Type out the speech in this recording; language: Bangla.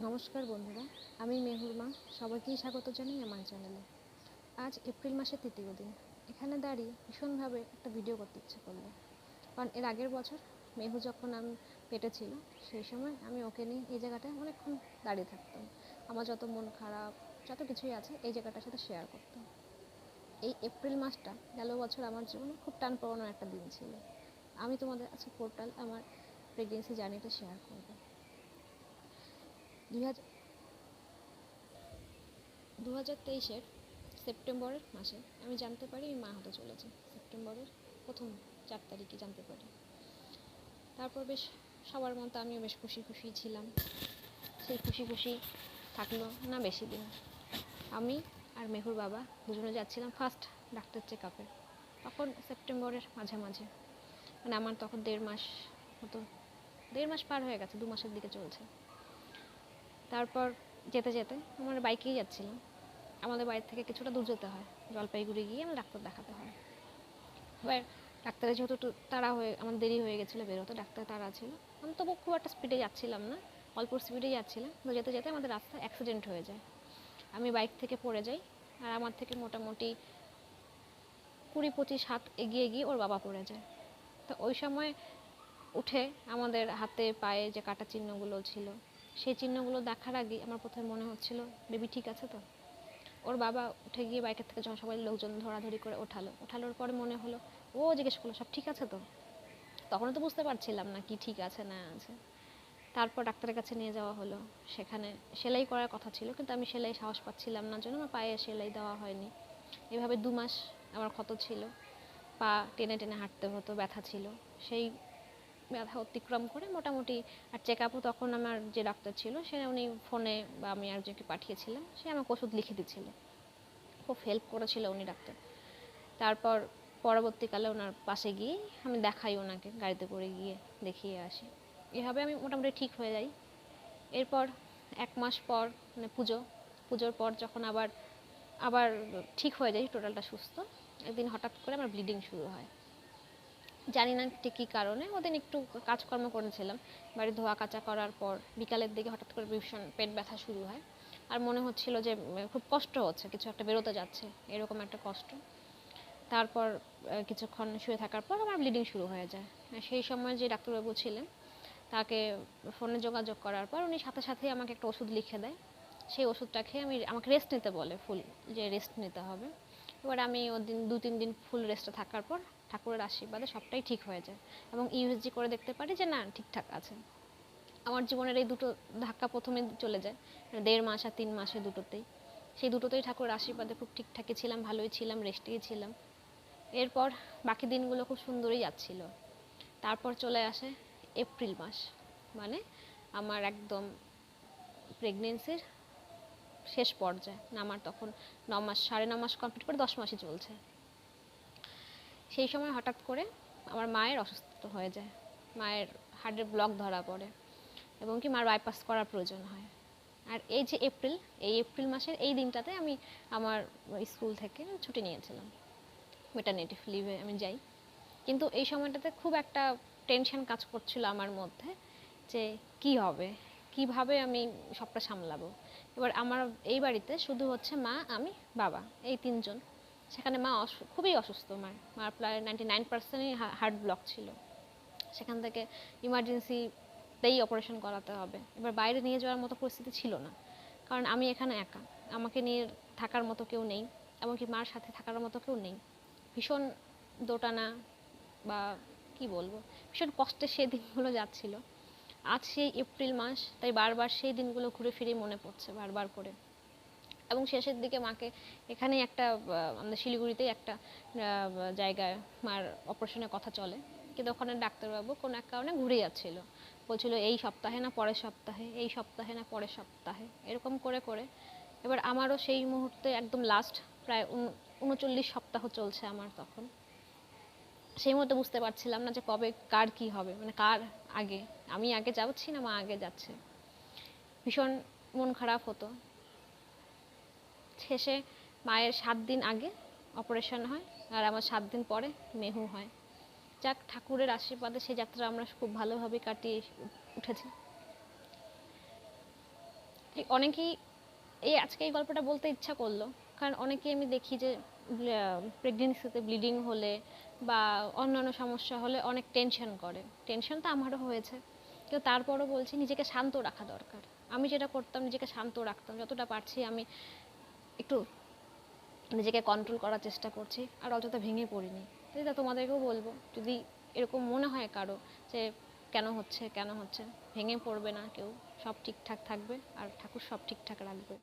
নমস্কার বন্ধুরা, আমি মেহুর মা সবাইকেই স্বাগত জানাই আমার চ্যানেলে। আজ এপ্রিল মাসের তৃতীয় দিন। এখানে দাঁড়িয়ে ভীষণভাবে একটা ভিডিও করতে ইচ্ছে করল। কারণ এর আগের বছর মেহু যখন আমি পেটে ছিল, সেই সময় আমি ওকে নিয়ে এই জায়গাটায় অনেকক্ষণ দাঁড়িয়ে থাকতাম। আমার যত মন খারাপ, যত কিছুই আছে, এই জায়গাটার সাথে শেয়ার করতাম। এই এপ্রিল মাসটা গেল বছর আমার জীবনে খুব টান পড়ানো একটা দিন ছিল। আমি তোমাদের আজকে পোর্টাল আমার প্রেগনেন্সি জার্নিটা শেয়ার করব। দুই হাজার দু হাজার তেইশের সেপ্টেম্বরের মাসে আমি জানতে পারি আমি মা হতে চলেছি। সেপ্টেম্বরের প্রথম চার তারিখে জানতে পারি। তারপর বেশ সবার মতো আমিও বেশ খুশি খুশি ছিলাম। সেই খুশি খুশি থাকল না বেশি দিন। আমি আর মেহুর বাবা দুজনে যাচ্ছিলাম ফার্স্ট ডাক্তার চেক আপে তখন সেপ্টেম্বরের মাঝামাঝি। মানে আমার তখন দেড় মাস মতো দেড় মাস পার হয়ে গেছে, দু মাসের দিকে চলছে। তারপর যেতে যেতে আমরা বাইকেই যাচ্ছিলাম। আমাদের বাড়ি থেকে কিছুটা দূর যেতে হয়। জলপাইগুড়ি গিয়ে আমার ডাক্তার দেখাতে হয়। এবার ডাক্তারের যেহেতু একটু তাড়া হয়ে আমার দেরি হয়ে গেছিল বেরোতে, ডাক্তার তাড়া ছিল। আমি তবু খুব একটা স্পিডে যাচ্ছিলাম না। অল্প স্পিডেই যাচ্ছিলাম। তো যেতে যেতে আমাদের রাস্তায় অ্যাক্সিডেন্ট হয়ে যায়। আমি বাইক থেকে পড়ে যাই আর আমার থেকে মোটামুটি কুড়ি পঁচিশ হাত এগিয়ে গিয়ে ওর বাবা পড়ে যায়। তো ওই সময় উঠে আমাদের হাতে পায়ে যে কাটা চিহ্নগুলো ছিল সেই চিহ্নগুলো দেখার আগে আমার প্রথমে মনে হচ্ছিল, বেবি, ঠিক আছে তো? ওর বাবা উঠে গিয়ে বাইকের থেকে যখন সবাই লোকজন ধরাধরি করে ওঠালো, ওঠালোর পরে মনে হলো, ও জিজ্ঞেস করল, সব ঠিক আছে তো? তখন তো বুঝতে পারছিলাম না কি ঠিক আছে, না আছে। তারপর ডাক্তারের কাছে নিয়ে যাওয়া হলো। সেখানে সেলাই করার কথা ছিল, কিন্তু আমি সেলাই সাহস পাচ্ছিলাম না, জন্য আমার পায়ে সেলাই দেওয়া হয়নি। এভাবে দু মাস আমার ক্ষত ছিল। পা টেনে টেনে হাঁটতে হতো, ব্যথা ছিল। সেই ব্যথা অতিক্রম করে মোটামুটি আর চেক আপও তখন আমার যে ডাক্তার ছিল, সে উনি ফোনে বা আমি একজনকে পাঠিয়েছিলাম, সে আমাকে ওষুধ লিখে দিচ্ছিল খুব হেল্প করেছিল উনি ডাক্তার তারপর পরবর্তীকালে ওনার পাশে গিয়ে আমি দেখাই ওনাকে, গাড়িতে করে গিয়ে দেখিয়ে আসি। এভাবে আমি মোটামুটি ঠিক হয়ে যাই। এরপর এক মাস পর মানে পুজো, পুজোর পর যখন আবার আবার ঠিক হয়ে যাই টোটালটা সুস্থ, একদিন হঠাৎ করে আমার ব্লিডিং শুরু হয়। জানি না ঠিক কী কারণে, ওদিন একটু কাজকর্ম করেছিলাম, বাড়ি ধোয়া কাচা করার পর বিকালের দিকে হঠাৎ করে ভীষণ পেট ব্যথা শুরু হয়। আর মনে হচ্ছিল যে, খুব কষ্ট হচ্ছে, কিছু একটা বেরোতে যাচ্ছে, এরকম একটা কষ্ট। তারপর কিছুক্ষণ শুয়ে থাকার পর আমার ব্লিডিং শুরু হয়ে যায়। সেই সময় যে ডাক্তারবাবু ছিলেন, তাকে ফোনে যোগাযোগ করার পর উনি সাথে সাথেই আমাকে একটা ওষুধ লিখে দেয়। সেই ওষুধটা খেয়ে আমি আমাকে রেস্ট নিতে বলে, ফুল যে রেস্ট নিতে হবে। এবার আমি ওদিন দু তিন দিন ফুল রেস্টে থাকার পর ঠাকুরের আশীর্বাদে সবটাই ঠিক হয়ে যায়। এবং ইউএসজি করে দেখতে পারি যে, না, ঠিকঠাক আছে। আমার জীবনের এই দুটো ধাক্কা প্রথমে চলে যায়, দেড় মাস আর তিন মাসে দুটোতেই। সেই দুটোতেই ঠাকুরের আশীর্বাদে খুব ঠিকঠাকই ছিলাম, ভালোই ছিলাম রেস্টেই ছিলাম। এরপর বাকি দিনগুলো খুব সুন্দরই যাচ্ছিল। তারপর চলে আসে এপ্রিল মাস মানে আমার একদম প্রেগনেন্সির শেষ পর্যায়ে। আমার তখন ন মাস, সাড়ে ন মাস কমপ্লিট করে দশ মাসই চলছে। সেই সময় হঠাৎ করে আমার মায়ের অসুস্থ হয়ে যায়। মায়ের হার্টের ব্লক ধরা পড়ে এবং কি মার বাইপাস করার প্রয়োজন হয়। আর এই যে এপ্রিল এই এপ্রিল মাসের এই দিনটাতে আমি আমার স্কুল থেকে ছুটি নিয়েছিলাম। মেটারনিটিভ লিভে আমি যাই। কিন্তু এই সময়টাতে খুব একটা টেনশন কাজ করছিল আমার মধ্যে যে কি হবে, কীভাবে আমি সবটা সামলাবো। এবার আমার এই বাড়িতে শুধু হচ্ছে মা, আমি, বাবা, এই তিনজন। সেখানে মা খুবই অসুস্থ মার মার প্রায় নাইনটি নাইন পার্সেন্টই হার্ট ব্লক ছিল। সেখান থেকে ইমার্জেন্সিতেই অপারেশন করাতে হবে। এবার বাইরে নিয়ে যাওয়ার মতো পরিস্থিতি ছিল না। কারণ আমি এখানে একা। আমাকে নিয়ে থাকার মতো কেউ নেই। এমনকি মার সাথে থাকার মতো কেউ নেই। ভীষণ দোটানা বা কি বলব? ভীষণ কষ্টে সেই দিনগুলো যাচ্ছিল। আজ সেই এপ্রিল মাস, তাই বারবার সেই দিনগুলো ঘুরে ফিরে মনে পড়ছে বারবার করে। এবং শেষের দিকে মাকে এখানেই একটা আমাদের শিলিগুড়িতেই একটা জায়গায় মার অপারেশনের কথা চলে। কিন্তু ওখানে ডাক্তারবাবু কোনো এক কারণে ঘুরে যাচ্ছিল। বলছিল, এই সপ্তাহে না পরের সপ্তাহে? এই সপ্তাহে না পরের সপ্তাহে? এরকম করে করে। এবার আমারও সেই মুহূর্তে একদম লাস্ট প্রায় উন- উনচল্লিশ সপ্তাহ চলছে আমার তখন। সেই মুহূর্তে বুঝতে পারছিলাম না যে কবে কার কি হবে মানে কার আগে। আমি আগে যাচ্ছি না, মা আগে যাচ্ছে। ভীষণ মন খারাপ হতো। শেষে মায়ের সাত দিন আগে অপারেশন হয় আর আমার সাত দিন পরে মেহু হয়। যাক, ঠাকুরের আশীর্বাদে সেই যাত্রা আমরা খুব ভালোভাবে কাটিয়ে উঠেছি। অনেকেই এই আজকে এই গল্পটা বলতে ইচ্ছা করল, কারণ অনেকেই আমি দেখি যে প্রেগনেন্সিতে ব্লিডিং হলে বা অন্যান্য সমস্যা হলে অনেক টেনশন করে। টেনশন তো আমারও হয়েছে। কিন্তু তারপরও বলছি, নিজেকে শান্ত রাখা দরকার। আমি যেটা করতাম, নিজেকে শান্ত রাখতাম। যতটা পারছি আমি একটু নিজেকে কন্ট্রোল করার চেষ্টা করছি, আর অযথা ভেঙে পড়িনি। এটা তোমাদেরকেও বলব, যদি এরকম মনে হয় কারও যে কেন হচ্ছে কেন হচ্ছে, ভেঙে পড়বে না, কেউ সব ঠিকঠাক থাকবে, আর ঠাকুর সব ঠিকঠাক রাখবে।